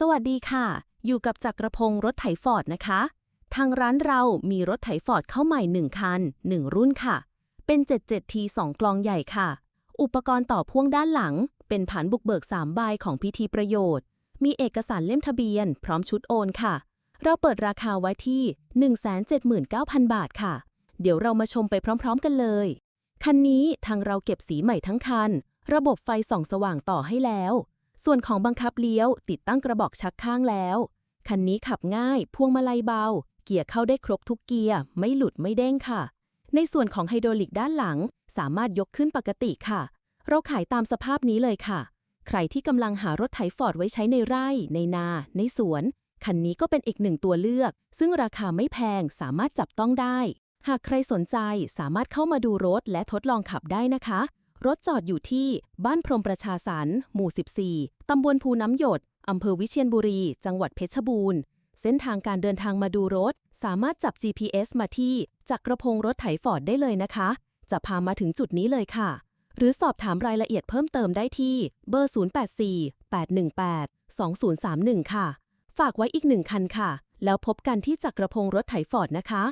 สวัสดีค่ะ อยู่กับจักรพงศ์รถไถฟอร์ดนะคะ ทางร้านเรามีรถไถฟอร์ดเข้าใหม่ 1 คัน 1 รุ่นค่ะ เป็น 77T 2 กลองใหญ่ค่ะ อุปกรณ์ต่อพ่วงด้านหลัง เป็นผันบุกเบิก 3 ใบของพิธีประโยชน์ มีเอกสารเล่มทะเบียน พร้อมชุดโอนค่ะ เราเปิดราคาไว้ที่ 179,000 บาทค่ะ เดี๋ยวเรามาชมไปพร้อม ๆ กันเลย คันนี้ทางเราเก็บสีใหม่ทั้งคัน ระบบไฟส่องสว่างต่อให้แล้ว ส่วนของบังคับเลี้ยว ติดตั้งกระบอกชักข้างแล้ว คันนี้ขับง่าย พวงมาลัยเบา เกียร์เข้าได้ครบทุกเกียร์ ไม่หลุดไม่เด้งค่ะ ในส่วนของไฮดรอลิกด้านหลัง สามารถยกขึ้นปกติค่ะ เราขายตามสภาพนี้เลยค่ะ ใครที่กำลังหารถไถฟอร์ดไว้ใช้ในไร่ ในนา ในสวน คันนี้ก็เป็นอีกหนึ่งตัวเลือก ซึ่งราคาไม่แพง สามารถจับต้องได้ หากใครสนใจสามารถเข้ามาดูรถและทดลองขับได้นะคะ รถจอดอยู่ที่บ้านพรมประชาสรรค์หมู่ 14 ตำบลภูน้ำหยด อำเภอวิเชียรบุรี จังหวัดเพชรบูรณ์ เส้นทางการเดินทางมาดูรถ สามารถจับ GPS มาที่จักรพงศ์รถไถฟอร์ดได้เลยนะคะ จะพามาถึงจุดนี้เลยค่ะ หรือสอบถามรายละเอียดเพิ่มเติมได้ที่เบอร์ 084 818 2031 ค่ะ ฝากไว้อีกหนึ่งคันค่ะ แล้วพบกันที่จักรพงศ์รถไถฟอร์ดนะคะ